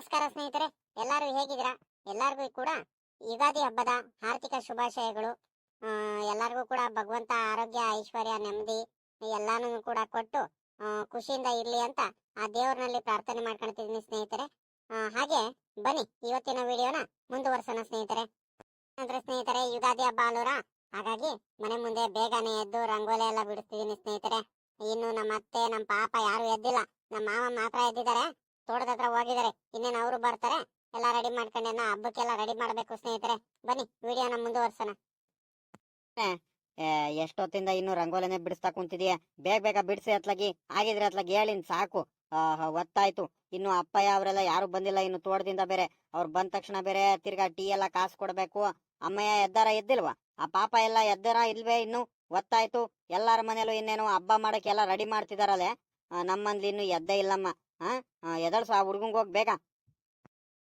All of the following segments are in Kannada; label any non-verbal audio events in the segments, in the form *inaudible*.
ನಮಸ್ಕಾರ ಸ್ನೇಹಿತರೆ, ಎಲ್ಲರೂ ಹೇಗಿದ್ದೀರಾ? ಎಲ್ಲರಿಗೂ ಕೂಡ ಯುಗಾದಿ ಹಬ್ಬದ ಆರ್ಥಿಕ ಶುಭಾಶಯಗಳು. ಎಲ್ಲರಿಗೂ ಕೂಡ ಭಗವಂತ ಆರೋಗ್ಯ, ಐಶ್ವರ್ಯ, ನೆಮ್ಮದಿ ಎಲ್ಲಾನು ಕೂಡ ಕೊಟ್ಟು ಖುಷಿಯಿಂದ ಇರ್ಲಿ ಅಂತ ಆ ದೇವರನಲ್ಲಿ ಪ್ರಾರ್ಥನೆ ಮಾಡ್ಕೊಳ್ತಿದ್ದೀನಿ ಸ್ನೇಹಿತರೆ. ಹಾಗೆ ಬನ್ನಿ, ಇವತ್ತಿನ ವಿಡಿಯೋನ ಮುಂದುವರ್ಸೋಣ ಸ್ನೇಹಿತರೆ. ನಂತರ ಸ್ನೇಹಿತರೆ, ಯುಗಾದಿ ಹಬ್ಬ ಅಲ್ಲೂರ ಹಾಗಾಗಿ ಮನೆ ಮುಂದೆ ಬೇಗನೆ ಎದ್ದು ರಂಗೋಲಿ ಎಲ್ಲ ಬಿಡಿಸ್ತಿದ್ದೀನಿ ಸ್ನೇಹಿತರೆ. ಇನ್ನು ನಮ್ಮ ಅತ್ತೆ ನಮ್ಮ ಪಾಪ ಯಾರು ಎದ್ದಿಲ್ಲ. ನಮ್ಮ ಮಾವ ಮಾತ್ರ ಎದ್ದಿದ್ದಾರೆ. ತೋಟದ ಹತ್ರ ಹೋಗಿದ್ದಾರೆ. ಇನ್ನೇನು ಅವರು ಬರ್ತಾರೆ? ಎಲ್ಲ ರೆಡಿ ಮಾಡ್ಕೊಂಡೇನ ಹಬ್ಬಕ್ಕೆಲ್ಲ ರೆಡಿ ಮಾಡಬೇಕು ಸ್ನೇಹಿತರೆ. ಬನ್ನಿ, ವಿಡಿಯೋನ ಮುಂದುವರ್ಸೋಣ. ಎಷ್ಟೊತ್ತಿಂದ ಇನ್ನು ರಂಗೋಲಿನೇ ಬಿಡಿಸ್ತಾ ಕುಂತಿದೀಯ? ಬೇಗ ಬೇಗ ಬಿಡಿಸಿ ಅತ್ಲಾಗಿ. ಆಗಿದ್ರೆ ಅತ್ಲಾಗಿ ಹೇಳಿನ್, ಸಾಕು. ಒತ್ತಾಯ್ತು. ಇನ್ನು ಅಪ್ಪಯ್ಯ ಅವರೆಲ್ಲ ಯಾರು ಬಂದಿಲ್ಲ, ಇನ್ನು ತೋಟದಿಂದ ಬೇರೆ. ಅವ್ರು ಬಂದ ತಕ್ಷಣ ಬೇರೆ, ತಿರ್ಗಾ ಟೀ ಎಲ್ಲ ಕಾಸು ಕೊಡ್ಬೇಕು. ಅಮ್ಮಯ್ಯ ಎದ್ದಾರ, ಎದ್ದಿಲ್ವಾ? ಆ ಪಾಪ ಎಲ್ಲ ಎದ್ದಾರ, ಇಲ್ವೇ ಇನ್ನು? ಒತ್ತಾಯ್ತು. ಎಲ್ಲಾರ ಮನೇಲೂ ಇನ್ನೇನು ಹಬ್ಬ ಮಾಡಕ್ಕೆ ಎಲ್ಲ ರೆಡಿ ಮಾಡ್ತಿದಾರಲ್ಲೇ? ನಮ್ಮಂದ್ಲಿ ಇನ್ನು ಎದ್ದೇ ಇಲ್ಲಮ್ಮ. ಹಾ? ಎದಳ್ಸು ಆ ಹುಡ್ಗಂಗ್ ಹೋಗ್ ಬೇಗ?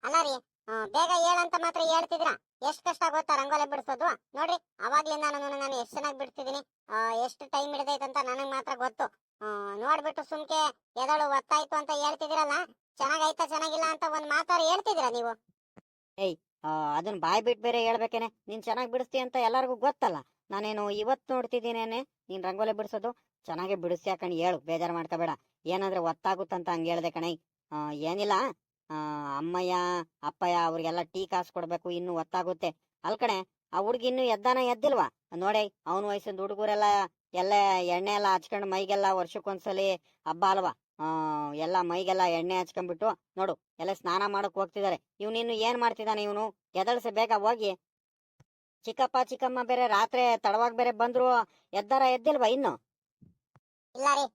ಅಲ್ಲ ರೀ ಬೇಗ ಹೇಳಂತ ಮಾತ್ರ ಹೇಳ್ತಿದ್ರ. ಎಷ್ಟ್ ಕಷ್ಟ ಗೊತ್ತಾ ರಂಗೋಲಿ ಬಿಡಿಸೋದು? ನೋಡ್ರಿ ಅವಾಗ್ಲಿಂದ ನಾನು ನಾನು ಎಷ್ಟು ಚೆನ್ನಾಗಿ ಬಿಡ್ತಿದೀನಿ ಎಷ್ಟು ಟೈಮ್ ಹಿಡಿದೈತಂತ ನನಗ್ ಮಾತ್ರ ಗೊತ್ತು. ನೋಡ್ಬಿಟ್ಟು ಸುಮ್ಕೆ ಎದಳು ಒತ್ತಾಯ್ತು ಅಂತ ಹೇಳ್ತಿದಿರಲ್ಲ ಚೆನ್ನಾಗೈತಾ ಚೆನ್ನಾಗಿಲ್ಲ ಅಂತ ಒಂದ್ ಮಾತಾರ ಹೇಳ್ತಿದಿರ ನೀವು? ಏಯ್ ಅದನ್ನ ಬಾಯ್ ಬಿಟ್ ಬೇರೆ ಹೇಳ್ಬೇಕೇನೆ. ನೀನ್ ಚೆನ್ನಾಗಿ ಬಿಡಿಸ್ತಿ ಅಂತ ಎಲ್ಲರಿಗೂ ಗೊತ್ತಲ್ಲ. ನಾನೇನು ಇವತ್ತು ನೋಡ್ತಿದ್ದೀನೇನೆ? ನೀನ್ ರಂಗೋಲಿ ಬಿಡಿಸೋದು? ಚೆನ್ನಾಗಿ ಬಿಡಿಸ್ಯಾ ಕಣಿ, ಹೇಳು, ಬೇಜಾರು ಮಾಡ್ಕೋಬೇಡ. ಏನಂದ್ರೆ ಒತ್ತಾಗುತ್ತಂತ ಹಂಗೆ ಹೇಳ್ದೆ ಕಣೈ. ಏನಿಲ್ಲ. ಅಮ್ಮಯ್ಯ, ಅಪ್ಪಯ್ಯ ಅವ್ರಿಗೆಲ್ಲ ಟೀ ಕಾಸು ಕೊಡಬೇಕು, ಇನ್ನು ಒತ್ತಾಗುತ್ತೆ. ಅಲ್ ಕಣೆ, ಆ ಹುಡ್ಗಿ ಇನ್ನು ಎದ್ದಾನ ಎದ್ದಿಲ್ವಾ? ನೋಡಿ, ಅವನ ವಯಸ್ಸಿನ ಹುಡುಗರೆಲ್ಲ ಎಲ್ಲ ಎಣ್ಣೆ ಎಲ್ಲ ಹಚ್ಕೊಂಡು ಮೈಗೆಲ್ಲ ವರ್ಷಕ್ಕೊಂದ್ಸಲಿ ಹಬ್ಬ ಅಲ್ವಾ? ಎಲ್ಲ ಮೈಗೆಲ್ಲ ಎಣ್ಣೆ ಹಚ್ಕೊಂಡ್ಬಿಟ್ಟು ನೋಡು, ಎಲ್ಲ ಸ್ನಾನ ಮಾಡಕ್ ಹೋಗ್ತಿದಾರೆ. ಇವ್ನಿನ್ನು ಏನ್ ಮಾಡ್ತಿದ್ದಾನೆ ಇವನು? ಎದಳ್ಸಿ, ಬೇಗ ಹೋಗಿ ಚಿಕ್ಕಪ್ಪ ಚಿಕ್ಕಮ್ಮ ಬೇರೆ ರಾತ್ರಿ ತಡವಾಗಿ ಬೇರೆ ಬಂದ್ರು ಎದ್ದಾರ ಎದ್ದಿಲ್ವಾ ಇನ್ನು? ಇಲ್ಲ ರೀ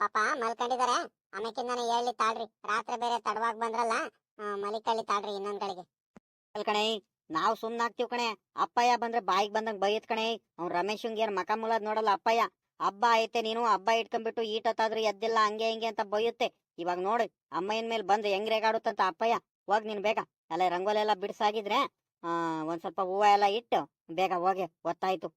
ಪಾಪ ಮಲ್ಕೊಂಡಿದಾರೆ. ಆಮೇಕಿಂದಾನೆ ಹೇಳಿ ತಾಳ್ರಿ. ರಾತ್ರಿ ಬೇರೆ ತಡವಾಗಿ ಬಂದ್ರಲ್ಲ ಮಲಿಕಳ್ಳಿ ತಾಳ್ರಿ ಇನ್ನೊಂದ್ ಕಡೆಗೆ ಕಣೆ ನಾವ್ ಸುಮ್ನಾಗ್ತಿವ್ ಕಣೆ. ಅಪ್ಪಯ್ಯ ಬಂದ್ರೆ ಬಾಯಿಗೆ ಬಂದಂಗ್ ಬೈಯತ್ ಕಣೆ. ಅವ್ನ್ ರಮೇಶ್ ಏನ್ ಮಕ ಮುಲಾದ್ ನೋಡಲ್ಲ ಅಪ್ಪಯ್ಯ. ಹಬ್ಬ ಐತೆ ನೀನು ಹಬ್ಬ ಇಟ್ಕೊಂಡ್ಬಿಟ್ಟು ಈಟತ್ತಾದ್ರೂ ಎದ್ದಿಲ್ಲ ಹಂಗೆ ಹಿಂಗೆ ಅಂತ ಬೈಯುತ್ತೆ. ಇವಾಗ ನೋಡಿ ಅಮ್ಮಯ್ಯನ್ ಮೇಲೆ ಬಂದ್ರೆ ಹೆಂಗ್ ರೇಗಾಡುತ್ತಂತ ಅಪ್ಪಯ್ಯ? ಹೋಗ್ ನೀನ್ ಬೇಗ. ಅಲ್ಲೇ ರಂಗೋಲಿ ಎಲ್ಲ ಬಿಡ್ಸಾಗಿದ್ರೆ ಒಂದ್ ಸ್ವಲ್ಪ ಹೂವ ಎಲ್ಲ ಇಟ್ಟು ಬೇಗ ಹೋಗಿ ಗೊತ್ತಾಯ್ತು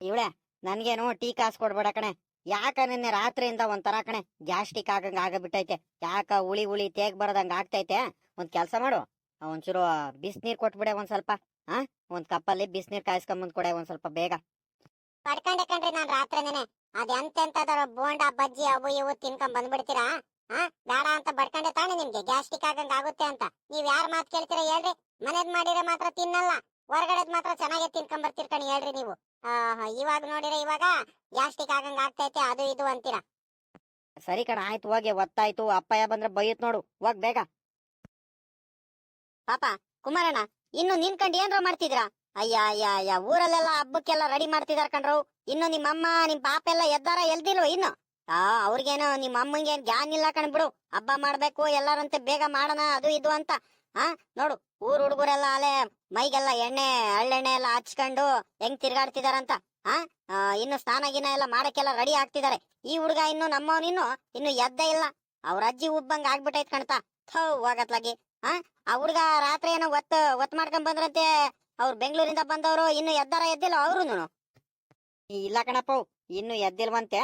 ಇವಳೆ, ನನ್ಗೇನು ಟೀ ಕಾಸು ಕೊಡ್ಬೇಡ ಕಣೆ. ಯಾಕ ನಿನ್ನೆ ರಾತ್ರಿಯಿಂದ ಒಂಥರ ಕಣೆ ಗ್ಯಾಸ್ಟಿಕ್ ಆಗಂಗ ಆಗಬಿಟ್ಟೈತೆ. ಯಾಕ ಉಳಿ ಉಳಿ ತೇಗ್ ಬರೋದಂಗೆ ಆಗ್ತೈತೆ? ಒಂದ್ ಕೆಲ್ಸ ಮಾಡು. ಒಂಚೂರು ಬಿಸ್ನೀರ್ ಕೊಟ್ಬಿಡೆ ಒಂದ್ ಸ್ವಲ್ಪ, ಆ? ಒಂದ್ ಕಪ್ಪಲ್ಲಿ ಬಿಸ್ನೀರ್ ಕಾಯಿಸ್ಕೊಂಬಂದು ಕೊಡೆ ಒಂದ್ ಸ್ವಲ್ಪ ಬೇಗ. ಪಡ್ಕೊಂಡೆ ಕಣ್ರಿ ನಾನ್ ರಾತ್ರಿನೇನೆ ಅದೆಂತ ಎಂತೆಂತದಾರ ಬೋಂಡ, ಬಜ್ಜಿ, ಅವು ಇವು ತಿನ್ಕೊಂಡ್ ಬಂದ್ಬಿಡ್ತೀರಾ? ಹಾ ಬೇಡ ಅಂತ ಬಡ್ಕೊಂಡೆ ತಾನೆ ನಿಮ್ಗೆ. ಗ್ಯಾಸ್ಟಿಕ್ ಆಗಂಗ ಆಗುತ್ತೆ ಅಂತ. ನೀವ್ ಯಾರ್ ಮಾತು ಕೇಳ್ತೀರ ಹೇಳ್ರಿ. ಮನೇದ್ ಮಾಡಿದ್ರೆ ಮಾತ್ರ ತಿನ್ನಲ್ಲ. ಹೊರಗಡೆದ್ ಮಾತ್ರ ಚೆನ್ನಾಗಿ ತಿನ್ಕೊಂಡ್ ಬರ್ತಿರ್ಕಣಿ ಹೇಳ್ರಿ ನೀವು. ಇವಾಗ ನೋಡಿರ ಇವಾಗ ಗ್ಯಾಸ್ಟಿಕ್ ಆಗಂಗ್ ಆಗ್ತೈತೆ, ಅದು ಇದು ಅಂತೀರಾ. ಸರಿ ಕಣ, ಆಯ್ತು, ಹೋಗಿ ಒತ್ತಾಯ್ತು ಅಪ್ಪಯ್ಯ ಬಂದ್ರೆ ಬೈಯತ್ ನೋಡು. ಹೋಗ್ ಬೇಗ. ಪಾಪ, ಕುಮಾರಣ್ಣ, ಇನ್ನು ನಿನ್ ಕಂಡು ಏನ್ರ ಮಾಡ್ತಿದ್ರ? ಅಯ್ಯ ಅಯ್ಯ ಅಯ್ಯ, ಊರಲ್ಲೆಲ್ಲ ಹಬ್ಬಕ್ಕೆಲ್ಲ ರೆಡಿ ಮಾಡ್ತಿದಾರ ಕಣ್ರು. ಇನ್ನು ನಿಮ್ಮ ಅಮ್ಮ ನಿಮ್ ಪಾಪ ಎಲ್ಲ ಎದ್ದಾರ ಎಲ್ದಿಲ್ವ ಇನ್ನು? ಆ ಅವ್ರಿಗೇನೋ ನಿಮ್ಮ ಅಮ್ಮಂಗೇನ್ ಜ್ಞಾನ ಇಲ್ಲ ಕಣ್ ಬಿಡು. ಹಬ್ಬ ಮಾಡ್ಬೇಕು ಎಲ್ಲರಂತೆ ಬೇಗ ಮಾಡೋಣ ಅದು ಇದು ಅಂತ. ಹಾ ನೋಡು ಊರ್ ಹುಡುಗರೆಲ್ಲ ಅಲೆ ಮೈಗೆಲ್ಲ ಎಣ್ಣೆ ಹಳ್ಳೆಣ್ಣೆ ಎಲ್ಲ ಹಚ್ಕೊಂಡು ಹೆಂಗ್ ತಿರ್ಗಾಡ್ತಿದಾರಂತ. ಆ, ಇನ್ನು ಸ್ನಾನ ಗಿನ ಎಲ್ಲ ಮಾಡಕ್ಕೆಲ್ಲ ರೆಡಿ ಆಗ್ತಿದಾರೆ. ಈ ಹುಡುಗ ಇನ್ನು ನಮ್ಮವನ್ ಇನ್ನು ಇನ್ನು ಎದ್ದೇ ಇಲ್ಲ. ಅವ್ರ ಅಜ್ಜಿ ಉಬ್ಬಂಗ್ ಆಗ್ಬಿಟ್ಟೈತ್ ಕಣ್ತಾ. ಥೋ ಹೋಗತ್ಲಾಗಿ ಹಾ ಆ ಹುಡುಗ ರಾತ್ರಿ ಏನೋ ಒತ್ತ ಒತ್ ಮಾಡ್ಕೊಂಡ್ ಬಂದ್ರಂತೆ. ಅವ್ರು ಬೆಂಗಳೂರಿಂದ ಬಂದವರು ಇನ್ನು ಎದ್ದಾರ ಎದ್ದಿಲ್ಲ ಇಲ್ಲ ಇಲ್ಲ ಕಣಪ್ಪ ಇನ್ನು ಎದ್ದಿಲ್ವಂತೆ.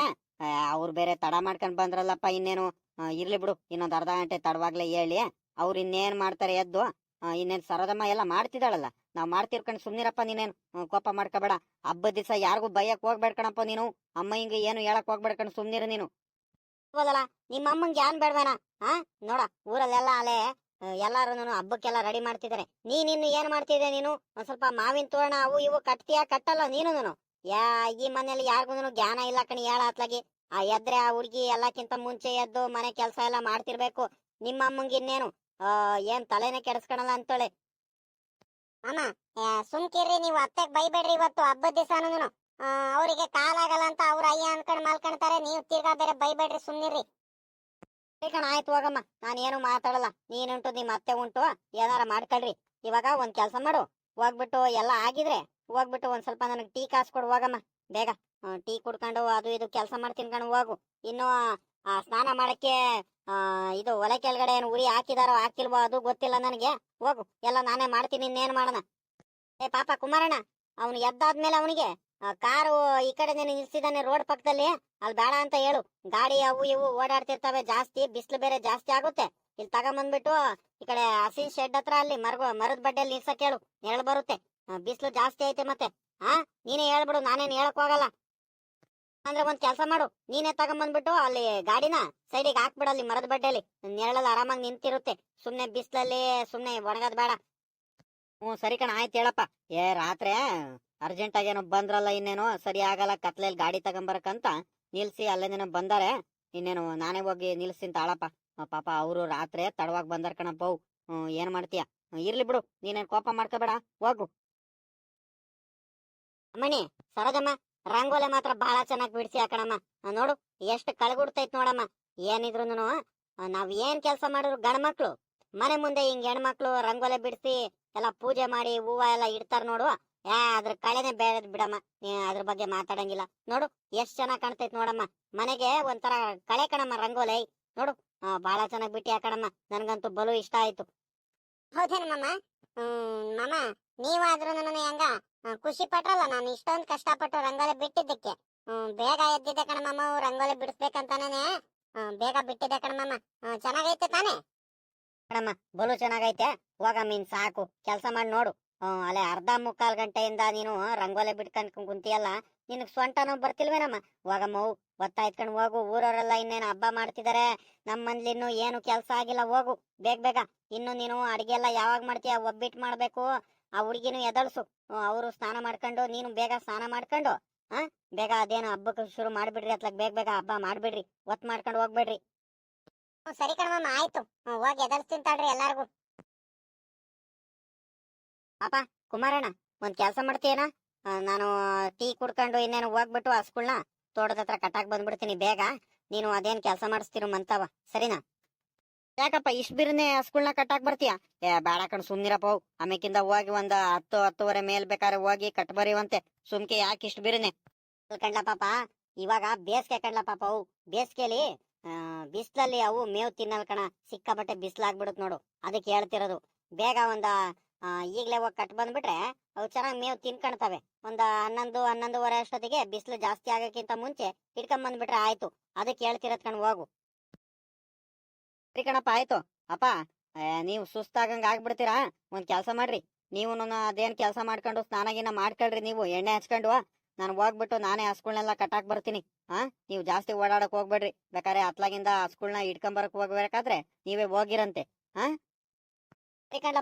ಅವ್ರು ಬೇರೆ ತಡ ಮಾಡ್ಕೊಂಡ್ ಬಂದ್ರಲ್ಲಪ್ಪ ಇನ್ನೇನು? ಇರ್ಲಿ ಬಿಡು, ಇನ್ನೊಂದ್ ಅರ್ಧ ಗಂಟೆ ತಡವಾಗ್ಲೇ ಹೇಳಿ. ಅವ್ರು ಇನ್ನೇನ್ ಮಾಡ್ತಾರೆ ಎದ್ದು ಇನ್ನೇನ್ ಸರದಮ್ಮ ಎಲ್ಲ ಮಾಡ್ತಿದ್ದಾಳಲ್ಲ. ನಾವ್ ಮಾಡ್ತಿರ್ಕೊಂಡ್ ಸುಮ್ನಿರಪ್ಪ ನೀನೇನು? ಕೋಪ ಮಾಡ್ಕೋಬೇಡ. ಹಬ್ಬದ ದಿವಸ ಯಾರಿಗೂ ಬಯ್ಯಕ್ ಹೋಗ್ಬೇಡ ಕಣಪ್ಪ ನೀನು. ಅಮ್ಮ ಹಿಂಗ ಏನು ಹೇಳಕ್ ಹೋಗ್ಬೇಡ ಸುಮ್ನಿರು ನೀನು. ಹೋದಲ್ಲ ನಿಮ್ಮ ಅಮ್ಮಂಗೆ ಯಾನ್ ಬೇಡ್ವೇನ? ಹಾ ನೋಡ, ಊರಲ್ಲೆಲ್ಲ ಅಲೆ ಎಲ್ಲಾರು ಹಬ್ಬಕ್ಕೆಲ್ಲ ರೆಡಿ ಮಾಡ್ತಿದಾರೆ. ನೀನ್ ಇನ್ನು ಏನ್ ಮಾಡ್ತಿದ್ದೆ ನೀನು? ಒಂದ್ ಸ್ವಲ್ಪ ಮಾವಿನ ತೋರಣ, ಅವು ಇವು ಕಟ್ತೀಯ, ಕಟ್ಟಲ್ಲ ನೀನು ಯಾ, ಈ ಮನೇಲಿ ಯಾರಿಗೂ ಜ್ಞಾನ ಇಲ್ಲ ಕಣಿ, ಹೇಳ ಅತ್ಲಾಗಿ. ಆ ಎದ್ರೆ ಆ ಹುಡುಗಿ ಎಲ್ಲಕ್ಕಿಂತ ಮುಂಚೆ ಎದ್ದು ಮನೆ ಕೆಲಸ ಎಲ್ಲ ಮಾಡ್ತಿರ್ಬೇಕು. ನಿಮ್ಮ ಅಮ್ಮಂಗೆ ಇನ್ನೇನು ಏನ್ ತಲೆನೇ ಕೆಡಿಸ್ಕೊಳಲ್ಲ ಅಂತೇಳಿ. ಅಮ್ಮ ಸುಮ್ಕಿರ್ರಿ ನೀವು ಅತ್ತೆಗ್ ಬೈಬೇಡ್ರಿ ಇವತ್ತು ಹಬ್ಬದ ದಿವಸನು ಅವರಿಗೆ ಕಾಲಾಗಲ್ಲ ಅಂತ ಅವ್ರ ಅಯ್ಯ ಅನ್ಕೊಂಡ್ ಮಲ್ಕೊಂತಾರೆ ನೀವು ತಿರ್ಗಾ ಬೇರೆ ಬೈಬೇಡ್ರಿ, ಸುಮ್ನಿರ್ರಿ. ಕಣ, ಆಯ್ತು ಹೋಗಮ್ಮ, ನಾನೇನು ಮಾತಾಡಲ್ಲ. ನೀನುಂಟು ನಿಮ್ಮ ಅತ್ತೆ ಉಂಟು, ಏನಾರ ಮಾಡ್ಕೊಳ್ರಿ. ಇವಾಗ ಒಂದ್ ಕೆಲ್ಸ ಮಾಡು. ಹೋಗ್ಬಿಟ್ಟು ಎಲ್ಲ ಆಗಿದ್ರೆ ಹೋಗ್ಬಿಟ್ಟು ಒಂದ್ ಸ್ವಲ್ಪ ನನಗೆ ಟೀ ಕಾಸು ಕೊಡು ಹೋಗಮ್ಮ. ಬೇಗ. ಟೀ ಕುಡ್ಕೊಂಡು ಅದು ಇದು ಕೆಲಸ ಮಾಡ್ತೀನಿ ತಿನ್ಕೊಂಡು ಹೋಗು. ಇನ್ನು ಆ, ಸ್ನಾನ ಮಾಡಕ್ಕೆ ಇದು ಒಲೆ ಕೆಳಗಡೆ ಏನು ಉರಿ ಹಾಕಿದಾರೋ ಹಾಕಿಲ್ವೋ ಅದು ಗೊತ್ತಿಲ್ಲ ನನಗೆ. ಹೋಗು. ಎಲ್ಲ ನಾನೇ ಮಾಡ್ತೀನಿ ಇನ್ನೇನ್ ಮಾಡೋಣ. ಏ ಪಾಪ ಕುಮಾರಣ್ಣ ಅವನು ಎದ್ದಾದ್ಮೇಲೆ ಅವನಿಗೆ ಕಾರು ಈ ಕಡೆ ನೀನು ನಿಲ್ಸಿದಾನೆ ರೋಡ್ ಪಕ್ಕದಲ್ಲಿ ಅಲ್ಲಿ ಬೇಡ ಅಂತ ಹೇಳು. ಗಾಡಿ ಅವು ಇವು ಓಡಾಡ್ತಿರ್ತವೆ ಜಾಸ್ತಿ ಬಿಸಿಲು ಬೇರೆ ಜಾಸ್ತಿ ಆಗುತ್ತೆ. ಇಲ್ಲಿ ತಗೊಂಬಂದ್ಬಿಟ್ಟು ಈ ಕಡೆ ಹಸಿ ಶೆಡ್ ಹತ್ರ ಅಲ್ಲಿ ಮರಗ ಮರದ ಬಡ್ಡೆಯಲ್ಲಿ ನಿಲ್ಸಕ್ಕೆ ಹೇಳು. ನೆರಳು ಬರುತ್ತೆ. ಬಿಸಿಲು ಜಾಸ್ತಿ ಐತೆ ಮತ್ತೆ. ಹಾ ನೀನೇ ಹೇಳ್ಬಿಡು, ನಾನೇನು ಹೇಳಕ್ ಹೋಗಲ್ಲ. ಅಂದ್ರೆ ಒಂದ್ ಕೆಲಸ ಮಾಡು, ನೀನೇ ತಗೊಂಬಂದ್ಬಿಟ್ಟು ಅಲ್ಲಿ ಗಾಡಿನ ಸೈಡಿಗೆ ಹಾಕ್ಬಿಡು, ಅಲ್ಲಿ ಮರದ ಬಡ್ಡೆಯಲ್ಲಿ ನೆರಳಲ್ಲಿ ಆರಾಮಾಗಿ ನಿಂತಿರುತ್ತೆ. ಸುಮ್ನೆ ಬಿಸಿಲಲ್ಲಿ ಸುಮ್ನೆ ಒಣಗದ್ ಬೇಡ. ಹ್ಞೂ, ಸರಿ ಕಣ, ಆಯ್ತು ಹೇಳಪ್ಪ. ಏ, ರಾತ್ರಿ ಅರ್ಜೆಂಟ್ ಆಗೇನೋ ಬಂದ್ರಲ್ಲ ಇನ್ನೇನೋ, ಸರಿ ಆಗಲ್ಲ ಕತ್ಲೆಯಲ್ಲಿ ಗಾಡಿ ತಗೊಂಬರಕಂತ ನಿಲ್ಸಿ ಅಲ್ಲೇನೇನೋ ಬಂದಾರೆ. ಇನ್ನೇನು, ನಾನೇ ಹೋಗಿ ನಿಲ್ಸಿಂತ ಆಳಪ್ಪ ಪಾಪ ಅವರು ರಾತ್ರಿ ತಡವಾಗಿ ಬಂದಾರ ಕಣಪ್ಪ ಅವು ಏನ್ ಮಾಡ್ತೀಯ? ಇರ್ಲಿ ಬಿಡು, ನೀನೇನು ಕೋಪ ಮಾಡ್ಕೋಬೇಡ, ಹೋಗು. ಅಮ್ಮಣಿ ಸರೋಜಮ್ಮ, ರಂಗೋಲೆ ಮಾತ್ರ ಬಹಳ ಚೆನ್ನಾಗಿ ಬಿಡಿಸಿ ಹಾಕಣಮ್ಮ. ನೋಡು, ಎಷ್ಟು ಕಳಗುಡ್ತೈತ್ ನೋಡಮ್ಮ. ಏನಿದ್ರು ನಾವ್ ಏನ್ ಕೆಲಸ ಮಾಡಿದ್ರು ಗಂಡ್ಮಕ್ಳು ಮನೆ ಮುಂದೆ ಹಿಂಗ್ ಹೆಣ್ಮಕ್ಳು ರಂಗೋಲೆ ಬಿಡಿಸಿ, ಎಲ್ಲ ಪೂಜೆ ಮಾಡಿ, ಹೂವ ಎಲ್ಲ ಇಡ್ತಾರ ನೋಡು. ಏ, ಅದ್ರ ಕಳೆನೆ ಬೇಡದ್ ಬಿಡಮ್ಮ. ಅದ್ರ ಬಗ್ಗೆ ಮಾತಾಡಂಗಿಲ್ಲ. ನೋಡು, ಎಷ್ಟ್ ಚೆನ್ನಾಗ್ ಕಾಣ್ತೈತ್ ನೋಡಮ್ಮ. ಮನೆಗೆ ಒಂಥರ ಕಳೆ ಕಣಮ್ಮ ರಂಗೋಲೆ. ನೋಡು ಬಹಳ ಚೆನ್ನಾಗ್ ಬಿಟ್ಟಿ ಹಾಕಣಮ್ಮ. ನನ್ಗಂತೂ ಬಲು ಇಷ್ಟ ಆಯ್ತು. ಹೌದೇನಮ್ಮ ಹ್ಮ್, ಮಾಮ ನೀವಾದ್ರೂ ಹೆಂಗ ಆ, ಖುಷಿ ಪಟ್ರಲ್ಲ ನಾನು ಇಷ್ಟೊಂದು ಕಷ್ಟಪಟ್ಟು ರಂಗೋಲಿ ಬಿಟ್ಟಿದ್ದಕ್ಕೆ. ಬೇಗ ಎದ್ದಿದ್ದೆ ಕಣಮ್ಮ ರಂಗೋಲಿ ಬಿಡಿಸ್ಬೇಕಂತಾನೆ ಬೇಗ ಬಿಟ್ಟಿದ್ದೆ ಕಣಮ್ಮ ಚೆನ್ನಾಗೈತೆ ತಾನೇ? ಕಣಮ್ಮ ಬಲು ಚೆನ್ನಾಗೈತೆ. ಹೋಗ ಮೀನ್ ಸಾಕು. ಕೆಲಸ ಮಾಡಿ ನೋಡು. ಅಲ್ಲೇ ಅರ್ಧ ಮುಕ್ಕಾಲ್ ಗಂಟೆಯಿಂದ ನೀನು ರಂಗೋಲಿ ಬಿಟ್ಕೊಂಡ್ ಕುಂತಿಯಲ್ಲ ನಿನಗ್ ಸ್ವಂಟನೂ ಬರ್ತಿಲ್ವೇನಮ್ಮ? ಹೋಗಮ್ಮ ಗೊತ್ತಾಯ್ತ್ಕೊಂಡ್ ಹೋಗು. ಊರವರೆಲ್ಲ ಇನ್ನೇನು ಹಬ್ಬ ಮಾಡ್ತಿದಾರೆ ನಮ್ಮ ಇನ್ನೂ ಏನು ಕೆಲಸ ಆಗಿಲ್ಲ ಹೋಗು. ಬೇಗ ಬೇಗ. ಇನ್ನು ನೀನು ಅಡಿಗೆ ಎಲ್ಲ ಯಾವಾಗ ಮಾಡ್ತೀಯ ಒಬ್ಬಿಟ್ಟು ಮಾಡ್ಬೇಕು. ಆ ಹುಡುಗಿನೂ ಎದಳ್ಸು. ಅವರು ಸ್ನಾನ ಮಾಡ್ಕೊಂಡು, ನೀನು ಬೇಗ ಸ್ನಾನ ಮಾಡ್ಕೊಂಡು ಹಾ ಬೇಗ ಅದೇನು ಹಬ್ಬಕ್ಕೆ ಶುರು ಮಾಡ್ಬಿಡ್ರಿ, ಅತ್ಲಾಗ ಬೇಗ ಬೇಗ ಹಬ್ಬ ಮಾಡ್ಬಿಡ್ರಿ ಒತ್ ಮಾಡ್ಕೊಂಡು ಹೋಗ್ಬೇಡ್ರಿ. ಸರಿ ಕಣಮ್ಮ ಆಯ್ತು. ಹೋಗಿ ಎದರ್ಸ್ತೀನಿ ತಡ್ರಿ ಎಲ್ಲಾರ್ಗು. ಪಾಪ ಕುಮಾರಣ್ಣ, ಒಂದ್ ಕೆಲಸ ಮಾಡ್ತೀಯನ? ನಾನು ಟೀ ಕುಡ್ಕೊಂಡು ಇನ್ನೇನು ಹೋಗ್ಬಿಟ್ಟು ಹಸ್ಗಳ್ನ ತೋಟದ ಹತ್ರ ಕಟ್ಟಾಕ್ ಬಂದ್ಬಿಡ್ತೀನಿ ಬೇಗ. ನೀನು ಅದೇನ್ ಕೆಲಸ ಮಾಡಿಸ್ತೀರು ಮಂತವ, ಸರಿನಾ? ಯಾಕಪ್ಪ ಇಷ್ಟ ಬಿರ್ನೆ ಹಸ್ಗಳ್ನ ಕಟ್ಟಾಕ್ ಬರ್ತೀಯ? ಏ, ಬೇಡ ಕಣ್, ಸುಮ್ನಿರಪ್ಪ ಆಮೇಕಿಂದ ಹೋಗಿ ಒಂದ್ ಹತ್ತು ಹತ್ತುವರೆ ಮೇಲ್ ಬೇಕಾದ್ರೆ ಹೋಗಿ ಕಟ್ ಬರೀವಂತೆ. ಸುಮ್ಕೆ ಯಾಕೆ ಇಷ್ಟ ಬಿರ್ನೆ? ಕಂಡ್ಲ ಪಾಪ, ಇವಾಗ ಬೇಸ್ಗೆ ಕಂಡ್ಲ ಪಾಪ ಅವು. ಬೇಸಿಗೆಲಿ ಬಿಸ್ಲಲ್ಲಿ ಅವು ಮೇವು ತಿನ್ನಲ್ ಕಣ. ಸಿಕ್ಕಾಪಟ್ಟೆ ಬಿಸ್ಲಾಗ್ಬಿಡುತ್ ನೋಡು. ಅದಕ್ಕೆ ಹೇಳ್ತಿರೋದು. ಬೇಗ ಒಂದ ಈಗ್ಲೇ ಹೋಗಿ ಕಟ್ ಬಂದ್ಬಿಟ್ರೆ ಅವು ಚೆನ್ನಾಗ್ ಮೇವು ತಿನ್ಕಣ್ತವೆ. ಒಂದ ಹನ್ನೊಂದು, ಹನ್ನೊಂದುವರೆ ಅಷ್ಟೊತ್ತಿಗೆ ಬಿಸ್ಲು ಜಾಸ್ತಿ ಆಗಕ್ಕಿಂತ ಮುಂಚೆ ಹಿಡ್ಕೊಂಡ್ ಬಂದ್ಬಿಟ್ರೆ ಆಯ್ತು. ಅದಕ್ಕೆ ಹೇಳ್ತಿರತ್ ಕಣ್, ಹೋಗು. ಸರಿ ಕಣಪ್ಪ, ಆಯ್ತು. ಅಪ್ಪ ನೀವು ಸುಸ್ತಾಗಂಗ ಆಗ್ಬಿಡ್ತೀರಾ? ಒಂದ್ ಕೆಲಸ ಮಾಡ್ರಿ. ನೀವು ಅದೇನ್ ಕೆಲಸ ಮಾಡ್ಕೊಂಡು ಸ್ನಾನ ಗೀನ ಮಾಡ್ಕೊಳ್ರಿ ನೀವು, ಎಣ್ಣೆ ಹಚ್ಕೊಂಡು. ನಾನು ಹೋಗ್ಬಿಟ್ಟು ನಾನೇ ಹಸ್ಗಳ್ನೆಲ್ಲ ಕಟ್ಟಾಕ್ ಬರ್ತೀನಿ. ಹಾ ನೀವು ಜಾಸ್ತಿ ಓಡಾಡಕ್ ಹೋಗ್ಬೇಡ್ರಿ. ಬೇಕಾದ್ರೆ ಅತ್ಲಾಗಿಂದ ಹಸ್ಗಳ್ನ ಇಟ್ಕೊಂಬರಕ್ ಹೋಗ್ಬೇಕಾದ್ರೆ ನೀವೇ ಹೋಗಿರಂತೆ. ಹಾ